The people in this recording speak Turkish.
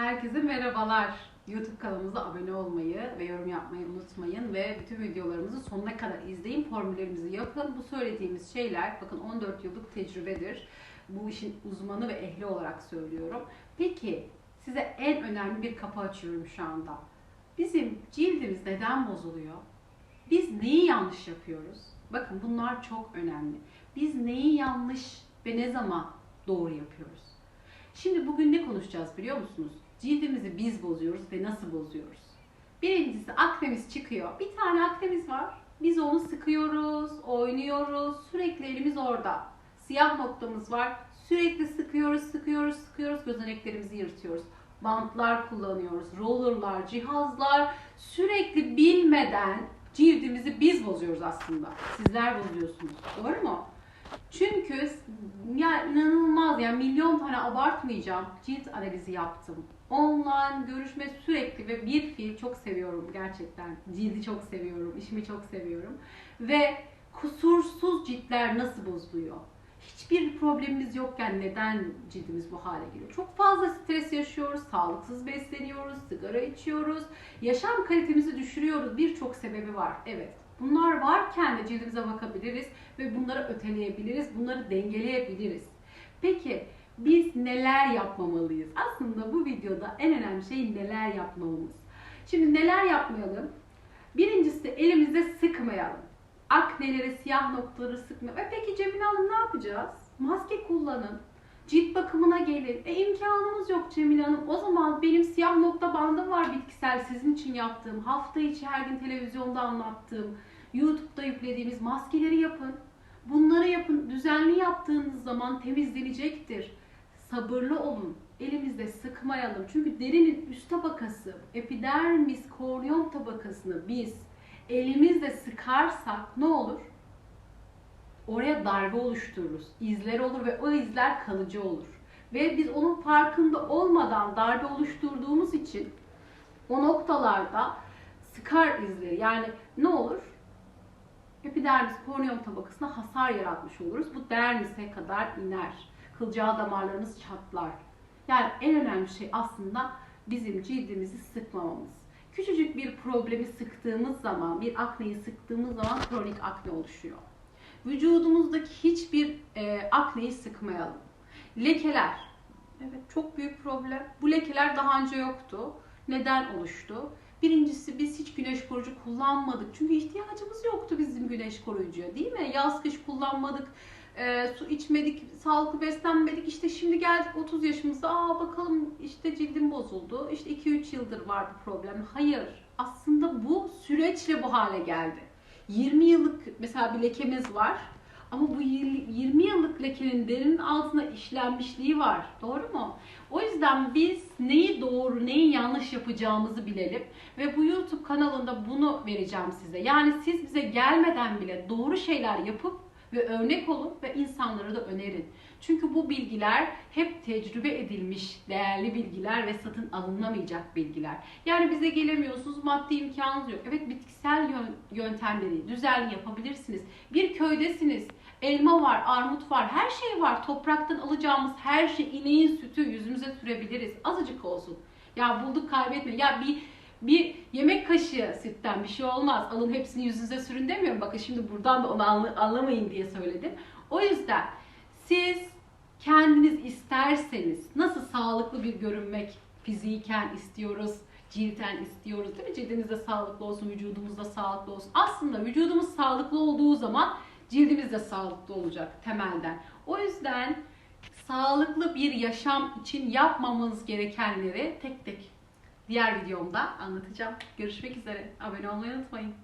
Herkese merhabalar. YouTube kanalımıza abone olmayı ve yorum yapmayı unutmayın ve bütün videolarımızı sonuna kadar izleyin, formüllerimizi yapın. Bu söylediğimiz şeyler bakın 14 yıllık tecrübedir. Bu işin uzmanı ve ehli olarak söylüyorum. Peki size en önemli bir kapı açıyorum şu anda. Bizim cildimiz neden bozuluyor? Biz neyi yanlış yapıyoruz? Bakın bunlar çok önemli. Biz neyi yanlış ve ne zaman doğru yapıyoruz? Şimdi bugün ne konuşacağız biliyor musunuz? Cildimizi biz bozuyoruz ve nasıl bozuyoruz? Birincisi aknemiz çıkıyor. Bir tane aknemiz var. Biz onu sıkıyoruz, oynuyoruz. Sürekli elimiz orada. Siyah noktamız var. Sürekli sıkıyoruz, sıkıyoruz, sıkıyoruz. Gözeneklerimizi yırtıyoruz. Bantlar kullanıyoruz. Rollerlar, cihazlar. Sürekli bilmeden cildimizi biz bozuyoruz aslında. Sizler bozuyorsunuz. Doğru mu? Çünkü ya inanılmaz yani milyon tane abartmayacağım cilt analizi yaptım. Online görüşme sürekli ve bir fiil çok seviyorum gerçekten. Cildi çok seviyorum, işimi çok seviyorum. Ve kusursuz ciltler nasıl bozuluyor? Hiçbir problemimiz yokken neden cildimiz bu hale geliyor? Çok fazla stres yaşıyoruz, sağlıksız besleniyoruz, sigara içiyoruz, yaşam kalitemizi düşürüyoruz. Birçok sebebi var. Evet. Bunlar varken de cildimize bakabiliriz ve bunları öteleyebiliriz, bunları dengeleyebiliriz. Peki biz neler yapmamalıyız? Aslında bu videoda en önemli şey neler yapmamız. Şimdi neler yapmayalım? Birincisi elimizde sıkmayalım. Akneleri, siyah noktaları sıkmayalım. E peki Cemile Hanım ne yapacağız? Maske kullanın. Cilt bakımına gelin. E imkanımız yok Cemile Hanım. O zaman benim siyah nokta bandım var bitkisel sizin için yaptığım, hafta içi her gün televizyonda anlattığım, YouTube'da yüklediğimiz maskeleri yapın. Bunları yapın. Düzenli yaptığınız zaman temizlenecektir. Sabırlı olun. Elimizde sıkmayalım. Çünkü derinin üst tabakası, epidermis, korneum tabakasını biz elimizle sıkarsak ne olur? Oraya darbe oluştururuz. İzler olur ve o izler kalıcı olur. Ve biz onun farkında olmadan darbe oluşturduğumuz için o noktalarda sıkar izleri. Yani ne olur? Epidermis korneum tabakasına hasar yaratmış oluruz. Bu dermise kadar iner. Kılcal damarlarımız çatlar. Yani en önemli şey aslında bizim cildimizi sıkmamamız. Küçücük bir problemi sıktığımız zaman, bir akneyi sıktığımız zaman kronik akne oluşuyor. Vücudumuzdaki hiçbir e, akneyi sıkmayalım. Lekeler. Evet çok büyük problem. Bu lekeler daha önce yoktu. Neden oluştu? Birincisi biz hiç güneş koruyucu kullanmadık. Çünkü ihtiyacımız yoktu bizim güneş koruyucuya değil mi? Yaz kış kullanmadık. E, su içmedik, sağlıklı beslenmedik. İşte şimdi geldik 30 yaşımızda. Aa bakalım işte cildim bozuldu. İşte 2-3 yıldır var bu problem. Hayır. Aslında bu süreçle bu hale geldi. 20 yıllık mesela bir lekemiz var. Ama bu 20 yıllık lekenin derinin altına işlenmişliği var. Doğru mu? O yüzden biz neyi doğru, neyi yanlış yapacağımızı bilelim. Ve bu YouTube kanalında bunu vereceğim size. Yani siz bize gelmeden bile doğru şeyler yapıp ve örnek olun ve insanlara da önerin. Çünkü bu bilgiler hep tecrübe edilmiş değerli bilgiler ve satın alınamayacak bilgiler. Yani bize gelemiyorsunuz, maddi imkanınız yok. Evet bitkisel yöntemleri düzenli yapabilirsiniz. Bir köydesiniz, elma var, armut var, her şey var. Topraktan alacağımız her şey, ineğin sütü yüzümüze sürebiliriz. Azıcık olsun. Ya bulduk kaybetme. Ya bir bir yemek kaşığı sütten bir şey olmaz. Alın hepsini yüzünüze sürün demiyorum. Bakın şimdi buradan da onu anlamayın diye söyledim. O yüzden siz kendiniz isterseniz nasıl sağlıklı bir görünmek fiziken istiyoruz, cilten istiyoruz değil mi? Cildimiz de sağlıklı olsun, vücudumuz da sağlıklı olsun. Aslında vücudumuz sağlıklı olduğu zaman cildimiz de sağlıklı olacak temelden. O yüzden sağlıklı bir yaşam için yapmamız gerekenleri tek tek diğer videomda anlatacağım. Görüşmek üzere. Abone olmayı unutmayın.